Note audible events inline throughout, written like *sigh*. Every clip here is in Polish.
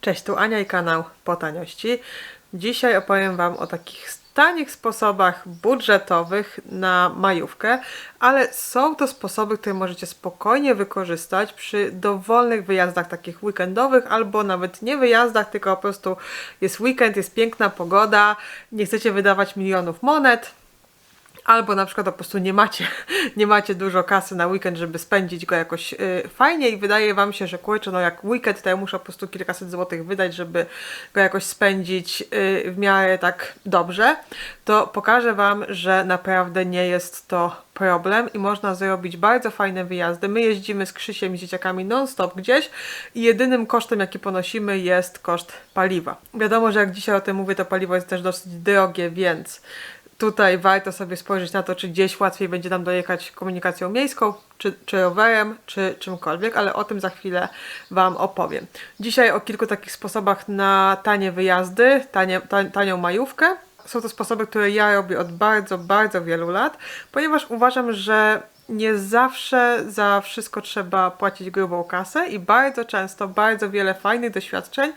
Cześć, tu Ania i kanał Po Taniości. Dzisiaj opowiem Wam o takich tanich sposobach budżetowych na majówkę, ale są to sposoby, które możecie spokojnie wykorzystać przy dowolnych wyjazdach takich weekendowych albo nawet nie wyjazdach, tylko po prostu jest weekend, jest piękna pogoda, nie chcecie wydawać milionów monet, albo na przykład po prostu nie macie, *laughs* nie macie dużo kasy na weekend, żeby spędzić go jakoś y, fajnie i wydaje Wam się, że kurczę, no jak weekend, to ja muszę po prostu kilkaset złotych wydać, żeby go jakoś spędzić y, w miarę tak dobrze, to pokażę Wam, że naprawdę nie jest to problem i można zrobić bardzo fajne wyjazdy. My jeździmy z Krzysiem i dzieciakami non-stop gdzieś i jedynym kosztem, jaki ponosimy jest koszt paliwa. Wiadomo, że jak dzisiaj o tym mówię, to paliwo jest też dosyć drogie, więc tutaj warto sobie spojrzeć na to, czy gdzieś łatwiej będzie nam dojechać komunikacją miejską, czy, czy rowerem, czy czymkolwiek, ale o tym za chwilę Wam opowiem. Dzisiaj o kilku takich sposobach na tanie wyjazdy, tanie, ta, tanią majówkę. Są to sposoby, które ja robię od bardzo, bardzo wielu lat, ponieważ uważam, że nie zawsze za wszystko trzeba płacić grubą kasę i bardzo często bardzo wiele fajnych doświadczeń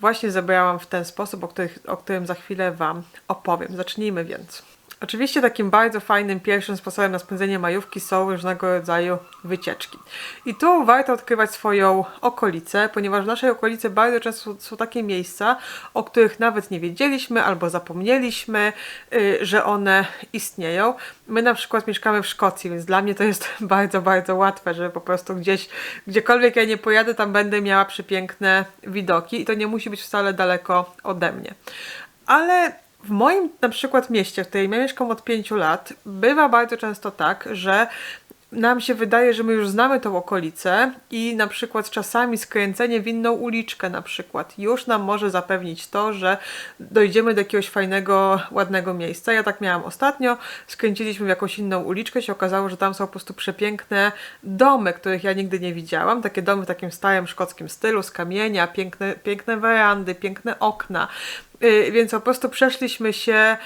właśnie zebrałam w ten sposób, o, których, o którym za chwilę Wam opowiem. Zacznijmy więc. Oczywiście takim bardzo fajnym pierwszym sposobem na spędzenie majówki są różnego rodzaju wycieczki. I tu warto odkrywać swoją okolicę, ponieważ w naszej okolicy bardzo często są, takie miejsca, o których nawet nie wiedzieliśmy albo zapomnieliśmy, yy, że one istnieją. My na przykład mieszkamy w Szkocji, więc dla mnie to jest *laughs* bardzo, bardzo łatwe, że po prostu gdzieś, gdziekolwiek ja nie pojadę, tam będę miała przepiękne widoki i to nie musi być wcale daleko ode mnie. Ale w moim na przykład mieście, w którym ja mieszkam od 5 lat, bywa bardzo często tak, że nam się wydaje, że my już znamy tą okolicę i na przykład czasami skręcenie w inną uliczkę na przykład już nam może zapewnić to, że dojdziemy do jakiegoś fajnego, ładnego miejsca. Ja tak miałam ostatnio, skręciliśmy w jakąś inną uliczkę, się okazało, że tam są po prostu przepiękne domy, których ja nigdy nie widziałam. Takie domy w takim starym szkockim stylu, z kamienia, piękne, piękne werandy, piękne okna. Yy, więc po prostu przeszliśmy się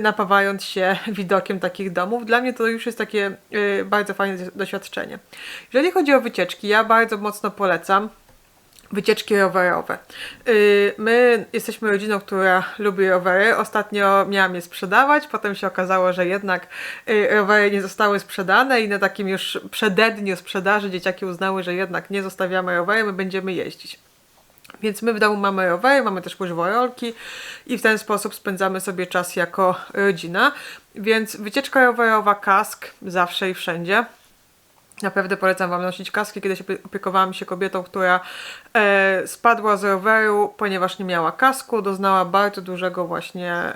napawając się *laughs* widokiem takich domów. Dla mnie to już jest takie y, bardzo fajne doświadczenie. Jeżeli chodzi o wycieczki, ja bardzo mocno polecam wycieczki rowerowe. Y, my jesteśmy rodziną, która lubi rowery. Ostatnio miałam je sprzedawać, potem się okazało, że jednak y, rowery nie zostały sprzedane i na takim już przededniu sprzedaży dzieciaki uznały, że jednak nie zostawiamy rowery, my będziemy jeździć. Więc my w domu mamy rowery, mamy też łyżworolki i w ten sposób spędzamy sobie czas jako rodzina. Więc wycieczka rowerowa, kask zawsze i wszędzie. Naprawdę polecam Wam nosić kaski. Kiedyś opiekowałam się kobietą, która e, spadła z roweru, ponieważ nie miała kasku, doznała bardzo dużego właśnie e,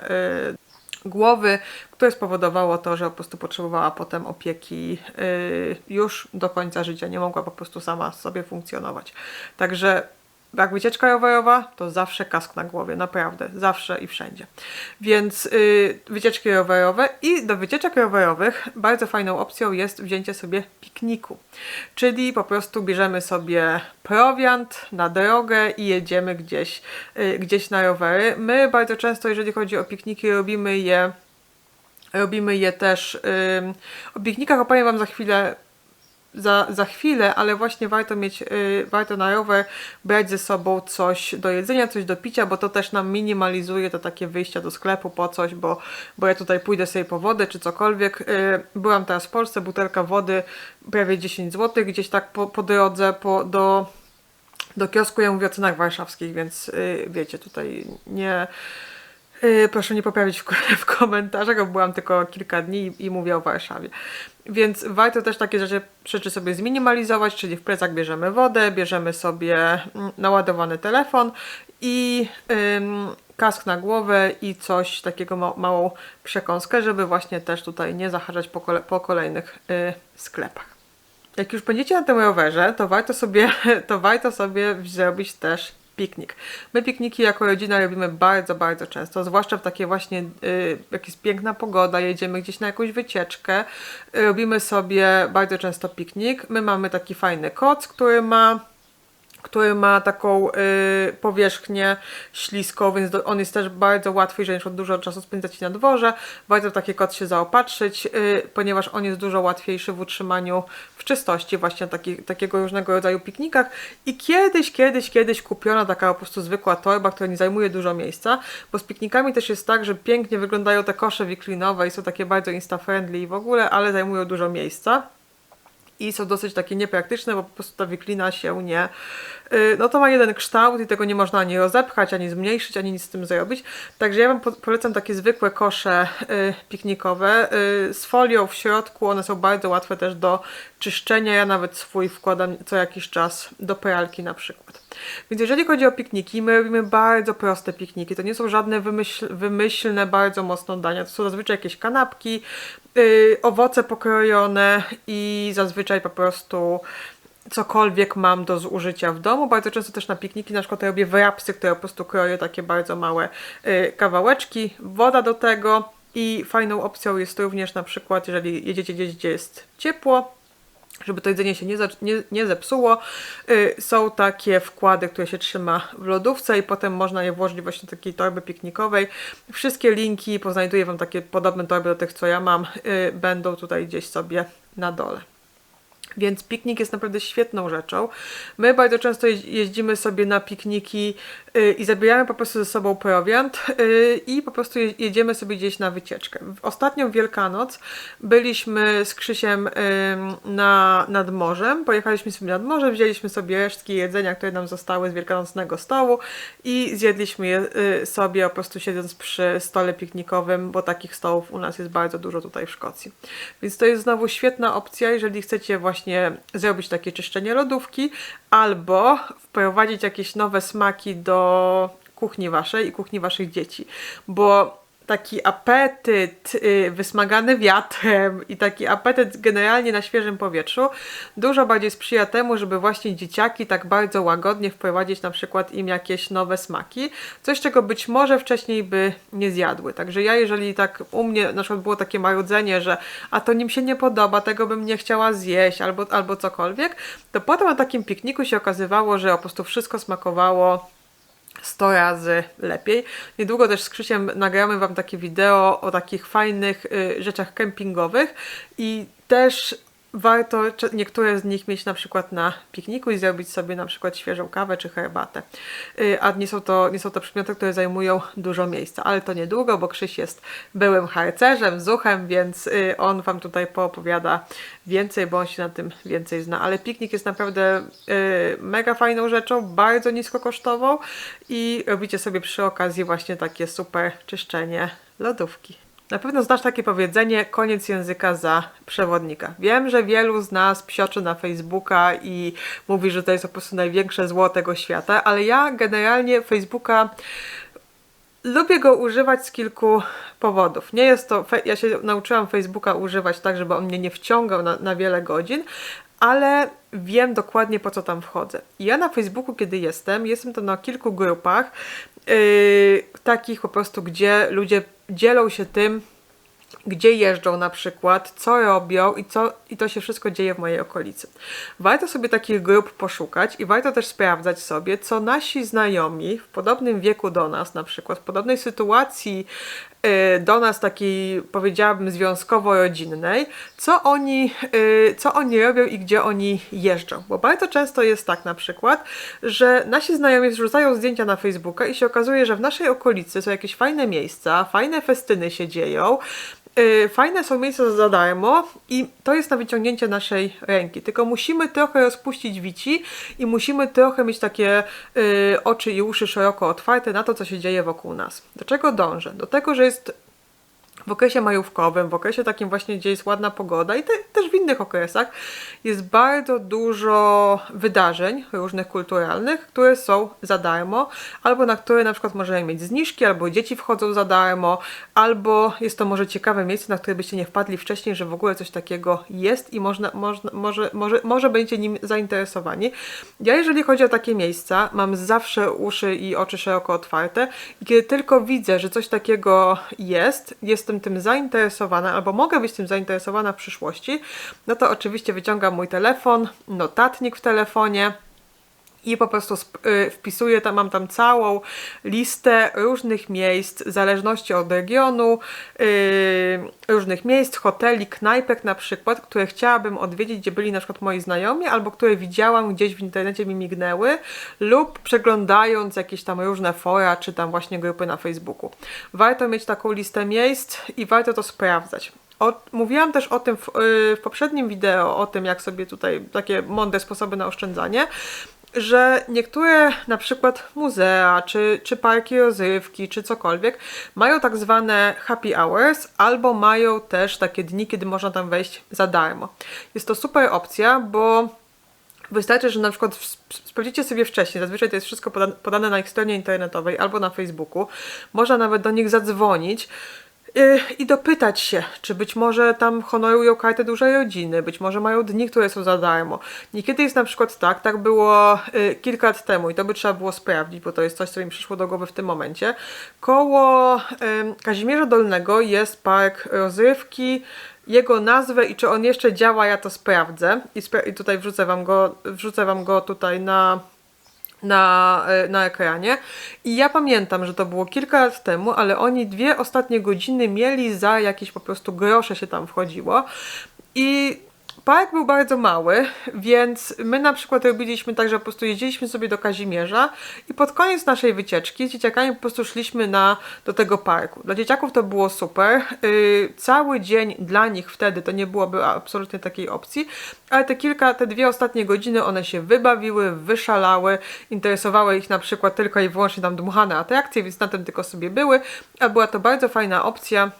głowy, które spowodowało to, że po prostu potrzebowała potem opieki e, już do końca życia. Nie mogła po prostu sama sobie funkcjonować. Także jak wycieczka rowerowa, to zawsze kask na głowie, naprawdę, zawsze i wszędzie. Więc yy, wycieczki rowerowe i do wycieczek rowerowych bardzo fajną opcją jest wzięcie sobie pikniku. Czyli po prostu bierzemy sobie prowiant na drogę i jedziemy gdzieś, yy, gdzieś na rowery. My bardzo często, jeżeli chodzi o pikniki, robimy je robimy je też yy, o piknikach opowiem Wam za chwilę za, za chwilę, ale właśnie warto mieć, yy, warto na rower brać ze sobą coś do jedzenia, coś do picia, bo to też nam minimalizuje to takie wyjścia do sklepu po coś, bo, bo ja tutaj pójdę sobie po wodę czy cokolwiek. Yy, byłam teraz w Polsce, butelka wody prawie 10 zł, gdzieś tak po, po drodze po, do, do kiosku, ja mówię o cenach warszawskich, więc yy, wiecie, tutaj nie proszę nie poprawić w, *laughs* w komentarzach, bo byłam tylko kilka dni i, i mówię o Warszawie. Więc warto też takie rzeczy, rzeczy sobie zminimalizować, czyli w plecach bierzemy wodę, bierzemy sobie mm, naładowany telefon i ym, kask na głowę i coś takiego ma małą przekąskę, żeby właśnie też tutaj nie zahaczać po, kole po kolejnych y, sklepach. Jak już będziecie na tym rowerze, to warto sobie, *laughs* to warto sobie zrobić też piknik. My pikniki jako rodzina robimy bardzo, bardzo często, zwłaszcza w takie właśnie, y, jak jest piękna pogoda, jedziemy gdzieś na jakąś wycieczkę, y, robimy sobie bardzo często piknik. My mamy taki fajny koc, który ma który ma taką y, powierzchnię śliską, więc do, on jest też bardzo łatwy, jeżeli przykład dużo czasu spędzacie na dworze, warto taki kot się zaopatrzyć, y, ponieważ on jest dużo łatwiejszy w utrzymaniu w czystości właśnie na taki, takiego różnego rodzaju piknikach. I kiedyś, kiedyś, kiedyś kupiona taka po prostu zwykła torba, która nie zajmuje dużo miejsca, bo z piknikami też jest tak, że pięknie wyglądają te kosze wiklinowe i są takie bardzo insta-friendly i w ogóle, ale zajmują dużo miejsca i są dosyć takie niepraktyczne, bo po prostu ta wiklina się nie. y, No to ma jeden kształt i tego nie można ani rozepchać, ani zmniejszyć, ani nic z tym zrobić. Także ja Wam po- polecam takie zwykłe kosze y, piknikowe y, z folią w środku. One są bardzo łatwe też do czyszczenia. Ja nawet swój wkładam co jakiś czas do pralki na przykład. Więc jeżeli chodzi o pikniki, my robimy bardzo proste pikniki. To nie są żadne wymyśl, wymyślne, bardzo mocno dania. To są zazwyczaj jakieś kanapki, yy, owoce pokrojone i zazwyczaj po prostu cokolwiek mam do zużycia w domu. Bardzo często też na pikniki na przykład robię wrapsy, które po prostu kroję takie bardzo małe yy, kawałeczki, woda do tego i fajną opcją jest również na przykład, jeżeli jedziecie gdzieś, gdzie jest ciepło, żeby to jedzenie się nie, nie, nie zepsuło. Y, są takie wkłady, które się trzyma w lodówce i potem można je włożyć właśnie do takiej torby piknikowej. Wszystkie linki, poznajduję Wam takie podobne torby do tych, co ja mam, y, będą tutaj gdzieś sobie na dole. Więc piknik jest naprawdę świetną rzeczą. My bardzo często jeź- jeździmy sobie na pikniki y, i zabieramy po prostu ze sobą prowiant y, i po prostu je- jedziemy sobie gdzieś na wycieczkę. W ostatnią Wielkanoc byliśmy z Krzysiem na, nad morzem. Pojechaliśmy sobie nad morze, wzięliśmy sobie resztki jedzenia, które nam zostały z wielkanocnego stołu i zjedliśmy je y, sobie po prostu siedząc przy stole piknikowym, bo takich stołów u nas jest bardzo dużo tutaj w Szkocji. Więc to jest znowu świetna opcja, jeżeli chcecie właśnie zrobić takie czyszczenie lodówki albo wprowadzić jakieś nowe smaki do kuchni waszej i kuchni waszych dzieci, bo taki apetyt y, wysmagany wiatrem i taki apetyt generalnie na świeżym powietrzu dużo bardziej sprzyja temu, żeby właśnie dzieciaki tak bardzo łagodnie wprowadzić na przykład im jakieś nowe smaki, coś czego być może wcześniej by nie zjadły. Także ja jeżeli tak u mnie na przykład było takie marudzenie, że a to nim się nie podoba, tego bym nie chciała zjeść albo, albo cokolwiek, to potem na takim pikniku się okazywało, że po prostu wszystko smakowało 100 razy lepiej. Niedługo też z Krzysiem nagramy Wam takie wideo o takich fajnych y, rzeczach kempingowych i też warto niektóre z nich mieć na przykład na pikniku i zrobić sobie na przykład świeżą kawę czy herbatę. Y, a nie są, to, nie są to przedmioty, które zajmują dużo miejsca, ale to niedługo, bo Krzyś jest byłym harcerzem, zuchem, więc y, on Wam tutaj poopowiada więcej, bo on się na tym więcej zna. Ale piknik jest naprawdę y, mega fajną rzeczą, bardzo niskokosztową i robicie sobie przy okazji właśnie takie super czyszczenie lodówki. Na pewno znasz takie powiedzenie koniec języka za przewodnika. Wiem, że wielu z nas psioczy na Facebooka i mówi, że to jest po prostu największe zło tego świata, ale ja generalnie Facebooka Lubię go używać z kilku powodów. Nie jest to, ja się nauczyłam Facebooka używać tak, żeby on mnie nie wciągał na, na wiele godzin, ale wiem dokładnie po co tam wchodzę. Ja na Facebooku, kiedy jestem, jestem to na kilku grupach, yy, takich po prostu, gdzie ludzie dzielą się tym, gdzie jeżdżą na przykład, co robią i, co, i to się wszystko dzieje w mojej okolicy. Warto sobie takich grup poszukać i warto też sprawdzać sobie, co nasi znajomi w podobnym wieku do nas, na przykład w podobnej sytuacji do nas takiej powiedziałabym związkowo-rodzinnej, co oni, y, co oni robią i gdzie oni jeżdżą. Bo bardzo często jest tak na przykład, że nasi znajomi zrzucają zdjęcia na Facebooka i się okazuje, że w naszej okolicy są jakieś fajne miejsca, fajne festyny się dzieją, fajne są miejsca za darmo i to jest na wyciągnięcie naszej ręki. Tylko musimy trochę rozpuścić wici i musimy trochę mieć takie yy, oczy i uszy szeroko otwarte na to, co się dzieje wokół nas. Do czego dążę? Do tego, że jest w okresie majówkowym, w okresie takim właśnie, gdzie jest ładna pogoda i te, też w innych okresach jest bardzo dużo wydarzeń różnych kulturalnych, które są za darmo, albo na które na przykład możemy mieć zniżki, albo dzieci wchodzą za darmo, albo jest to może ciekawe miejsce, na które byście nie wpadli wcześniej, że w ogóle coś takiego jest i można, można, może, może, może będziecie nim zainteresowani. Ja jeżeli chodzi o takie miejsca, mam zawsze uszy i oczy szeroko otwarte i kiedy tylko widzę, że coś takiego jest, jestem tym zainteresowana, albo mogę być tym zainteresowana w przyszłości, no to oczywiście wyciągam mój telefon, notatnik w telefonie, i po prostu y, wpisuję tam, mam tam całą listę różnych miejsc, w zależności od regionu, y, różnych miejsc, hoteli, knajpek na przykład, które chciałabym odwiedzić, gdzie byli na przykład moi znajomi, albo które widziałam gdzieś w internecie mi mignęły, lub przeglądając jakieś tam różne fora, czy tam właśnie grupy na Facebooku. Warto mieć taką listę miejsc i warto to sprawdzać. O, mówiłam też o tym w, y, w poprzednim wideo, o tym, jak sobie tutaj takie mądre sposoby na oszczędzanie, że niektóre na przykład muzea, czy, czy parki rozrywki, czy cokolwiek, mają tak zwane happy hours, albo mają też takie dni, kiedy można tam wejść za darmo. Jest to super opcja, bo Wystarczy, że na przykład sprawdzicie sobie wcześniej, zazwyczaj to jest wszystko poda- podane na ich stronie internetowej albo na Facebooku. Można nawet do nich zadzwonić i dopytać się, czy być może tam honorują kartę dużej rodziny, być może mają dni, które są za darmo. Niekiedy jest na przykład tak, tak było yy, kilka lat temu i to by trzeba było sprawdzić, bo to jest coś, co mi przyszło do głowy w tym momencie. Koło Kazimierza Dolnego jest park rozrywki, jego nazwę i czy on jeszcze działa, ja to sprawdzę. I, spra- i tutaj wrzucę wam go, wrzucę wam go tutaj na, na, e, na ekranie. I ja pamiętam, że to było kilka lat temu, ale oni dwie ostatnie godziny mieli za jakieś po prostu grosze się tam wchodziło. I park był bardzo mały, więc my na przykład robiliśmy tak, że po prostu jeździliśmy sobie do Kazimierza i pod koniec naszej wycieczki z dzieciakami po prostu szliśmy na, do tego parku. Dla dzieciaków to było super. Yy, cały dzień dla nich wtedy to nie byłoby absolutnie takiej opcji, ale te kilka, te dwie ostatnie godziny one się wybawiły, wyszalały, interesowały ich na przykład tylko i wyłącznie tam dmuchane atrakcje, więc na tym tylko sobie były, a była to bardzo fajna opcja.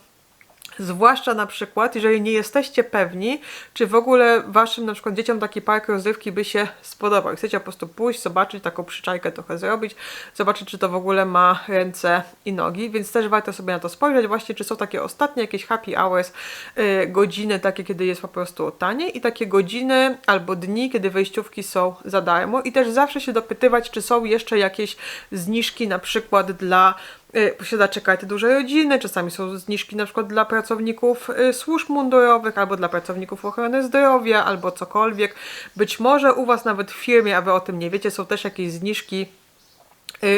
Zwłaszcza na przykład, jeżeli nie jesteście pewni, czy w ogóle waszym na przykład dzieciom taki park rozrywki by się spodobał. Chcecie po prostu pójść, zobaczyć, taką przyczajkę trochę zrobić, zobaczyć, czy to w ogóle ma ręce i nogi, więc też warto sobie na to spojrzeć, właśnie czy są takie ostatnie jakieś happy hours, yy, godziny takie, kiedy jest po prostu taniej i takie godziny albo dni, kiedy wejściówki są za darmo i też zawsze się dopytywać, czy są jeszcze jakieś zniżki na przykład dla y, posiadacze karty dużej rodziny, czasami są zniżki na przykład dla pracowników y, służb mundurowych, albo dla pracowników ochrony zdrowia, albo cokolwiek. Być może u Was nawet w firmie, a Wy o tym nie wiecie, są też jakieś zniżki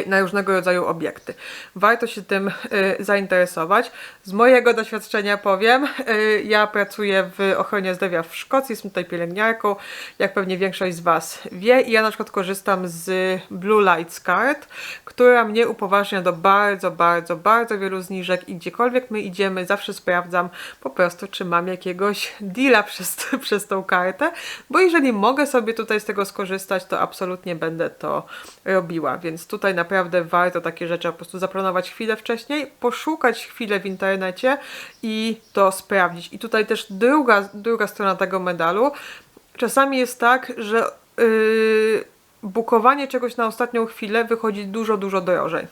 na różnego rodzaju obiekty. Warto się tym y, zainteresować. Z mojego doświadczenia powiem, y, ja pracuję w ochronie zdrowia w Szkocji, jestem tutaj pielęgniarką, jak pewnie większość z Was wie i ja na przykład korzystam z Blue Lights Card, która mnie upoważnia do bardzo, bardzo, bardzo wielu zniżek i gdziekolwiek my idziemy, zawsze sprawdzam po prostu, czy mam jakiegoś deala przez, *laughs* przez tą kartę, bo jeżeli mogę sobie tutaj z tego skorzystać, to absolutnie będę to robiła, więc tutaj naprawdę warto takie rzeczy po prostu zaplanować chwilę wcześniej, poszukać chwilę w internecie i to sprawdzić. I tutaj też druga, druga strona tego medalu, czasami jest tak, że yy, bukowanie czegoś na ostatnią chwilę wychodzi dużo, dużo drożej.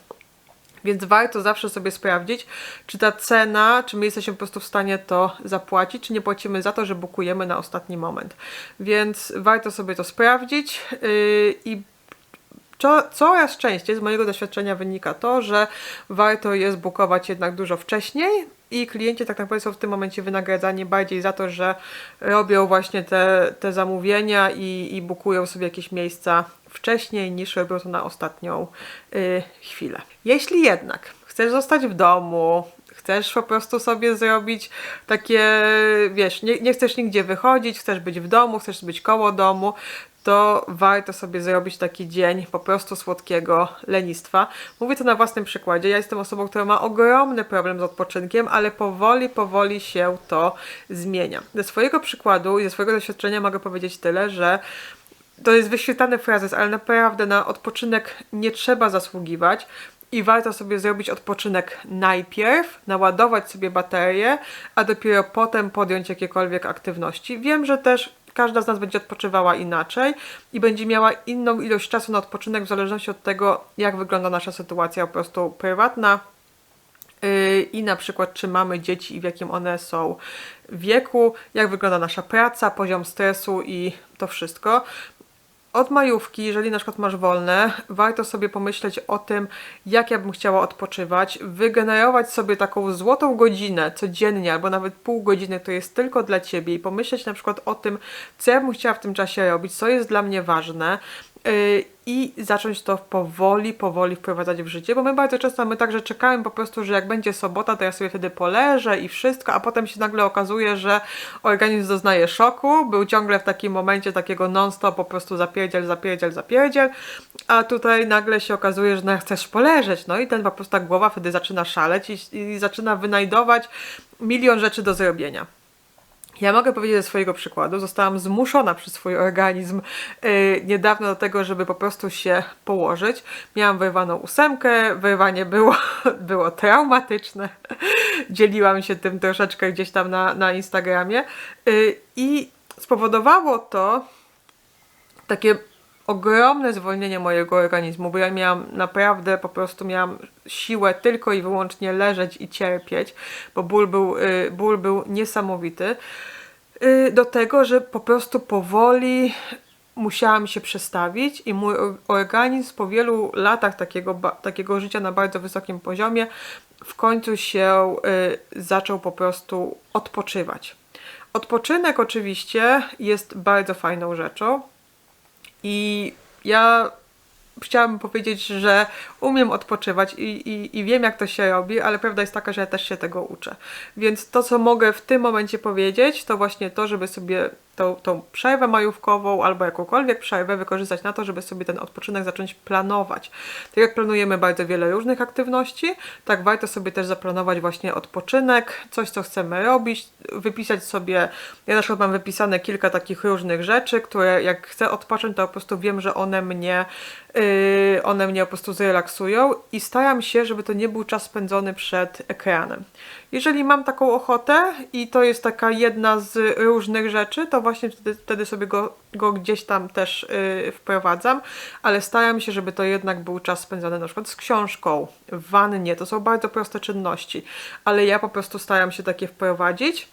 Więc warto zawsze sobie sprawdzić, czy ta cena, czy my jesteśmy po prostu w stanie to zapłacić, czy nie płacimy za to, że bukujemy na ostatni moment. Więc warto sobie to sprawdzić yy, i coraz częściej z mojego doświadczenia wynika to, że warto jest bukować jednak dużo wcześniej i klienci tak naprawdę są w tym momencie wynagradzani bardziej za to, że robią właśnie te, te zamówienia i, i bukują sobie jakieś miejsca wcześniej niż robią to na ostatnią y, chwilę. Jeśli jednak chcesz zostać w domu, chcesz po prostu sobie zrobić takie, wiesz, nie, nie chcesz nigdzie wychodzić, chcesz być w domu, chcesz być koło domu, to warto sobie zrobić taki dzień po prostu słodkiego lenistwa. Mówię to na własnym przykładzie. Ja jestem osobą, która ma ogromny problem z odpoczynkiem, ale powoli, powoli się to zmienia. Ze swojego przykładu i ze swojego doświadczenia mogę powiedzieć tyle, że to jest wyświetlany frazes, ale naprawdę na odpoczynek nie trzeba zasługiwać i warto sobie zrobić odpoczynek najpierw, naładować sobie baterię, a dopiero potem podjąć jakiekolwiek aktywności. Wiem, że też każda z nas będzie odpoczywała inaczej i będzie miała inną ilość czasu na odpoczynek w zależności od tego, jak wygląda nasza sytuacja po prostu prywatna, Yy, i na przykład czy mamy dzieci i w jakim one są wieku, jak wygląda nasza praca, poziom stresu i to wszystko. Od majówki, jeżeli na przykład masz wolne, warto sobie pomyśleć o tym, jak ja bym chciała odpoczywać, wygenerować sobie taką złotą godzinę codziennie, albo nawet pół godziny, to jest tylko dla Ciebie i pomyśleć na przykład o tym, co ja bym chciała w tym czasie robić, co jest dla mnie ważne, i zacząć to powoli, powoli wprowadzać w życie, bo my bardzo często my także czekamy po prostu, że jak będzie sobota, to ja sobie wtedy poleżę i wszystko, a potem się nagle okazuje, że organizm doznaje szoku, był ciągle w takim momencie takiego non-stop po prostu zapierdziel, zapierdziel, zapierdziel, a tutaj nagle się okazuje, że no chcesz poleżeć, no i ten po prostu ta głowa wtedy zaczyna szaleć i, i zaczyna wynajdować milion rzeczy do zrobienia. Ja mogę powiedzieć ze swojego przykładu, zostałam zmuszona przez swój organizm yy, niedawno do tego, żeby po prostu się położyć. Miałam wyrwaną ósemkę, wyrwanie było, *laughs* było traumatyczne. Dzieliłam się tym troszeczkę gdzieś tam na, na Instagramie yy, i spowodowało to takie ogromne zwolnienie mojego organizmu, bo ja miałam naprawdę po prostu miałam siłę tylko i wyłącznie leżeć i cierpieć, bo ból był, y, ból był niesamowity. Y, do tego, że po prostu powoli musiałam się przestawić i mój organizm po wielu latach takiego, takiego życia na bardzo wysokim poziomie w końcu się y, zaczął po prostu odpoczywać. Odpoczynek oczywiście jest bardzo fajną rzeczą, i ja chciałabym powiedzieć, że umiem odpoczywać i, i, i wiem, jak to się robi, ale prawda jest taka, że ja też się tego uczę. Więc to, co mogę w tym momencie powiedzieć, to właśnie to, żeby sobie tą, tą przerwę majówkową albo jakąkolwiek przerwę wykorzystać na to, żeby sobie ten odpoczynek zacząć planować. Tak jak planujemy bardzo wiele różnych aktywności, tak warto sobie też zaplanować właśnie odpoczynek, coś, co chcemy robić, wypisać sobie, ja na przykład mam wypisane kilka takich różnych rzeczy, które jak chcę odpocząć, to po prostu wiem, że one mnie, yy, one mnie po prostu zrelaksują i staram się, żeby to nie był czas spędzony przed ekranem. Jeżeli mam taką ochotę i to jest taka jedna z różnych rzeczy, to właśnie wtedy, wtedy sobie go, go gdzieś tam też yy, wprowadzam, ale staram się, żeby to jednak był czas spędzony na przykład z książką, w wannie, to są bardzo proste czynności, ale ja po prostu staram się takie wprowadzić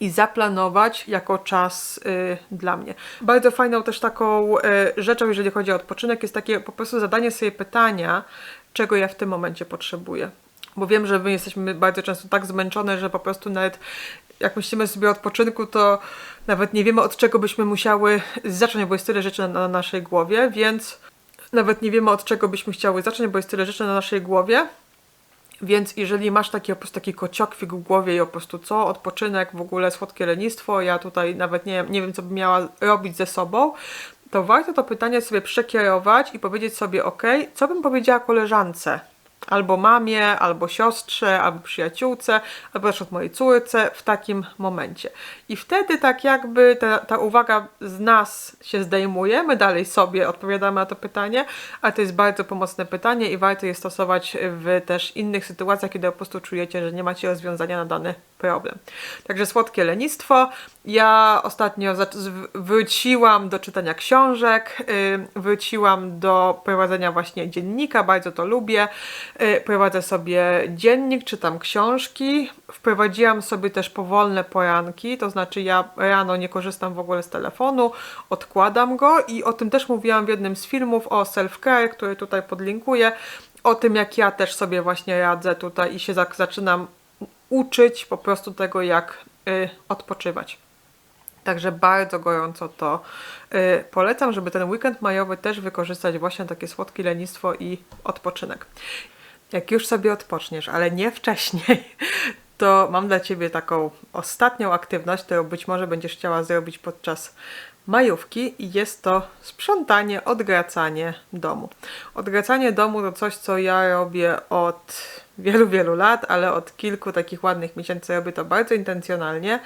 i zaplanować jako czas y, dla mnie. Bardzo fajną też taką y, rzeczą, jeżeli chodzi o odpoczynek, jest takie po prostu zadanie sobie pytania, czego ja w tym momencie potrzebuję bo wiem, że my jesteśmy bardzo często tak zmęczone, że po prostu nawet jak myślimy sobie o odpoczynku, to nawet nie wiemy od czego byśmy musiały zacząć, bo jest tyle rzeczy na, na naszej głowie, więc nawet nie wiemy od czego byśmy chciały zacząć, bo jest tyle rzeczy na naszej głowie. Więc jeżeli masz taki po prostu taki kociokwik w głowie i po prostu co, odpoczynek, w ogóle słodkie lenistwo, ja tutaj nawet nie, nie wiem, co bym miała robić ze sobą, to warto to pytanie sobie przekierować i powiedzieć sobie, ok, co bym powiedziała koleżance, albo mamie, albo siostrze, albo przyjaciółce, albo też od mojej córce w takim momencie. I wtedy tak jakby ta, ta uwaga z nas się zdejmuje, my dalej sobie odpowiadamy na to pytanie, ale to jest bardzo pomocne pytanie i warto je stosować w też innych sytuacjach, kiedy po prostu czujecie, że nie macie rozwiązania na dany problem. Także słodkie lenistwo. Ja ostatnio wróciłam do czytania książek, wróciłam do prowadzenia właśnie dziennika, bardzo to lubię. Yy, prowadzę sobie dziennik, czytam książki. Wprowadziłam sobie też powolne poranki, to znaczy ja rano nie korzystam w ogóle z telefonu, odkładam go i o tym też mówiłam w jednym z filmów o self-care, który tutaj podlinkuję o tym, jak ja też sobie właśnie radzę tutaj i się zaczynam uczyć po prostu tego, jak y, odpoczywać. Także bardzo gorąco to y, polecam, żeby ten weekend majowy też wykorzystać właśnie takie słodkie lenistwo i odpoczynek. Jak już sobie odpoczniesz, ale nie wcześniej, *laughs* to mam dla Ciebie taką ostatnią aktywność, którą być może będziesz chciała zrobić podczas majówki i jest to sprzątanie, odgracanie domu. Odgracanie domu to coś, co ja robię od wielu, wielu lat, ale od kilku takich ładnych miesięcy robię to bardzo intencjonalnie.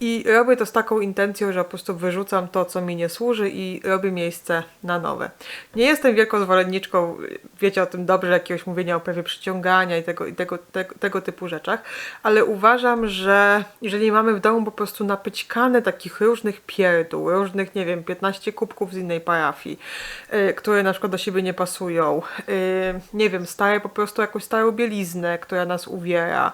I robię to z taką intencją, że po prostu wyrzucam to, co mi nie służy i robię miejsce na nowe. Nie jestem wielką zwolenniczką, wiecie o tym dobrze, jakiegoś mówienia o prawie przyciągania i tego, i tego, tego, tego typu rzeczach, ale uważam, że jeżeli mamy w domu po prostu napyćkane takich różnych pierdół, różnych, nie wiem, 15 kubków z innej parafii, yy, które na przykład do siebie nie pasują, yy, nie wiem, stare po prostu jakąś starą bieliznę, która nas uwiera,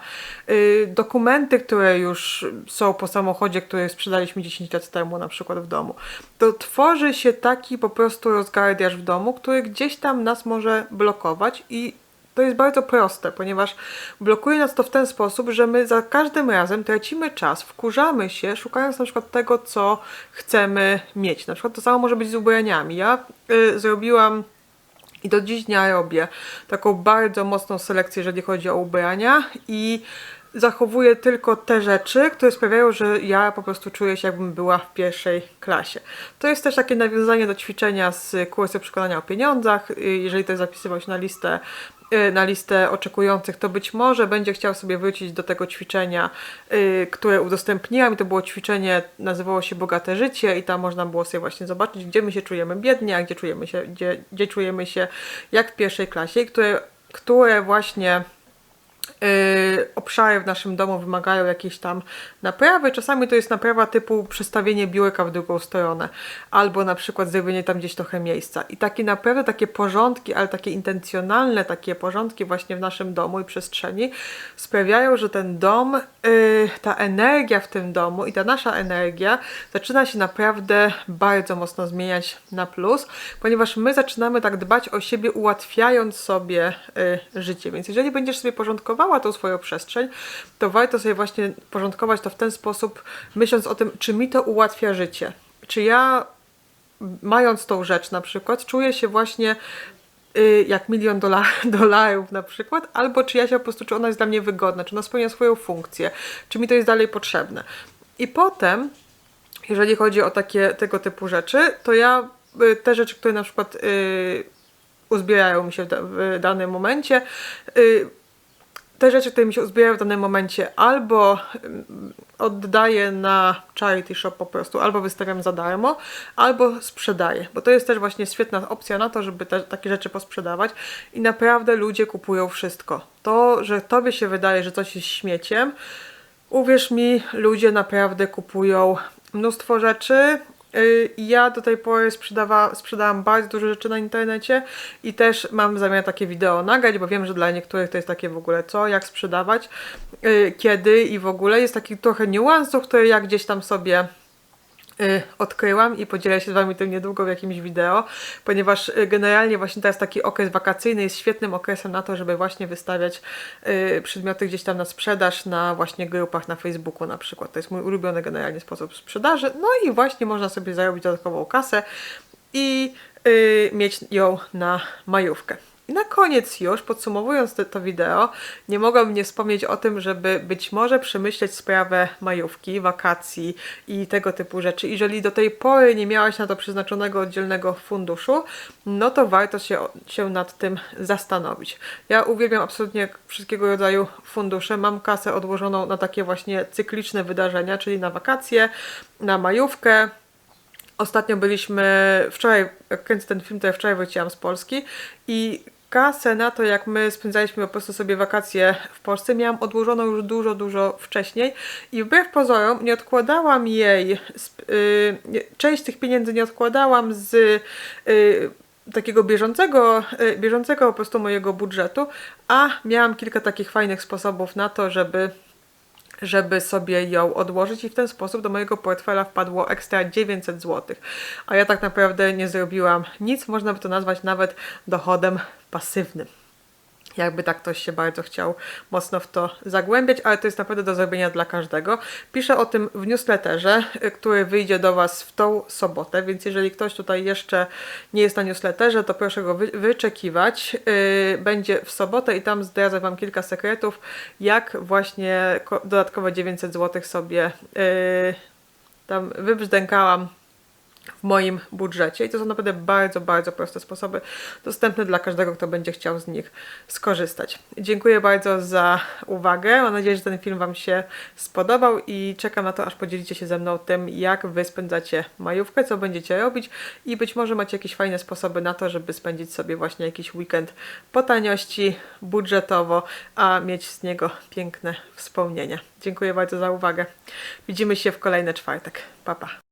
yy, dokumenty, które już są po samochodzie, samochodzie, który sprzedaliśmy 10 lat temu na przykład w domu, to tworzy się taki po prostu rozgardiaż w domu, który gdzieś tam nas może blokować i To jest bardzo proste, ponieważ blokuje nas to w ten sposób, że my za każdym razem tracimy czas, wkurzamy się, szukając na przykład tego, co chcemy mieć. Na przykład to samo może być z ubraniami. Ja y, zrobiłam i do dziś dnia robię taką bardzo mocną selekcję, jeżeli chodzi o ubrania i zachowuję tylko te rzeczy, które sprawiają, że ja po prostu czuję się jakbym była w pierwszej klasie. To jest też takie nawiązanie do ćwiczenia z kursu przekonania o pieniądzach. Jeżeli to zapisywał się na listę na listę oczekujących, to być może będzie chciał sobie wrócić do tego ćwiczenia, y, które udostępniłam. I to było ćwiczenie, nazywało się Bogate Życie i tam można było sobie właśnie zobaczyć, gdzie my się czujemy biednie, a gdzie czujemy się, gdzie, gdzie czujemy się jak w pierwszej klasie, które, które właśnie obszary w naszym domu wymagają jakiejś tam naprawy. Czasami to jest naprawa typu przestawienie biurka w drugą stronę, albo na przykład zrobienie tam gdzieś trochę miejsca. I takie naprawdę takie porządki, ale takie intencjonalne takie porządki właśnie w naszym domu i przestrzeni sprawiają, że ten dom, yy, ta energia w tym domu i ta nasza energia zaczyna się naprawdę bardzo mocno zmieniać na plus, ponieważ my zaczynamy tak dbać o siebie, ułatwiając sobie y, życie. Więc jeżeli będziesz sobie porządkowała tą swoją przestrzeń, to warto sobie właśnie porządkować to w ten sposób, myśląc o tym, czy mi to ułatwia życie. Czy ja, mając tą rzecz na przykład, czuję się właśnie y, jak milion dola *laughs* dolarów na przykład, albo czy ja się po prostu, czy ona jest dla mnie wygodna, czy ona spełnia swoją funkcję, czy mi to jest dalej potrzebne. I potem, jeżeli chodzi o takie tego typu rzeczy, to ja y, te rzeczy, które na przykład y, uzbierają mi się w, da, w danym momencie, te rzeczy, które mi się uzbierają w danym momencie, albo mm, oddaję na charity shop po prostu, albo wystawiam za darmo, albo sprzedaję, bo to jest też właśnie świetna opcja na to, żeby te, takie rzeczy posprzedawać i naprawdę ludzie kupują wszystko. To, że tobie się wydaje, że coś jest śmieciem, uwierz mi, ludzie naprawdę kupują mnóstwo rzeczy, Ja do tej pory sprzedawa, sprzedałam bardzo dużo rzeczy na internecie i też mam zamiar takie wideo nagrać, bo wiem, że dla niektórych to jest takie w ogóle co, jak sprzedawać, y, kiedy i w ogóle. Jest taki trochę niuansów, które ja gdzieś tam sobie y, odkryłam i podzielę się z Wami tym niedługo w jakimś wideo, ponieważ y, generalnie właśnie teraz taki okres wakacyjny jest świetnym okresem na to, żeby właśnie wystawiać y, przedmioty gdzieś tam na sprzedaż na właśnie grupach na Facebooku na przykład. To jest mój ulubiony generalnie sposób sprzedaży. No i właśnie można sobie zarobić dodatkową kasę i y, mieć ją na majówkę. I na koniec już, podsumowując te, to wideo, nie mogłabym nie wspomnieć o tym, żeby być może przemyśleć sprawę majówki, wakacji i tego typu rzeczy. Jeżeli do tej pory nie miałaś na to przeznaczonego oddzielnego funduszu, no to warto się, się nad tym zastanowić. Ja uwielbiam absolutnie wszystkiego rodzaju fundusze. Mam kasę odłożoną na takie właśnie cykliczne wydarzenia, czyli na wakacje, na majówkę, Ostatnio byliśmy, wczoraj, kręcę ten film, to ja wczoraj wróciłam z Polski i kasę na to, jak my spędzaliśmy po prostu sobie wakacje w Polsce, miałam odłożoną już dużo, dużo wcześniej i wbrew pozorom nie odkładałam jej, y, nie- część tych pieniędzy nie odkładałam z y, takiego bieżącego, y, bieżącego po prostu mojego budżetu, a miałam kilka takich fajnych sposobów na to, żeby żeby sobie ją odłożyć i w ten sposób do mojego portfela wpadło ekstra 900 zł. A ja tak naprawdę nie zrobiłam nic, można by to nazwać nawet dochodem pasywnym. Jakby tak ktoś się bardzo chciał mocno w to zagłębiać, ale to jest naprawdę do zrobienia dla każdego. Piszę o tym w newsletterze, y, który wyjdzie do Was w tą sobotę, więc jeżeli ktoś tutaj jeszcze nie jest na newsletterze, to proszę go wy wyczekiwać. Yy, będzie w sobotę i tam zdradzę Wam kilka sekretów, jak właśnie ko- dodatkowe 900 zł sobie yy, tam wybrzdękałam w moim budżecie. I to są naprawdę bardzo, bardzo proste sposoby, dostępne dla każdego, kto będzie chciał z nich skorzystać. Dziękuję bardzo za uwagę. Mam nadzieję, że ten film Wam się spodobał i czekam na to, aż podzielicie się ze mną tym, jak Wy spędzacie majówkę, co będziecie robić i być może macie jakieś fajne sposoby na to, żeby spędzić sobie właśnie jakiś weekend po taniości, budżetowo, a mieć z niego piękne wspomnienia. Dziękuję bardzo za uwagę. Widzimy się w kolejny czwartek. Pa, pa.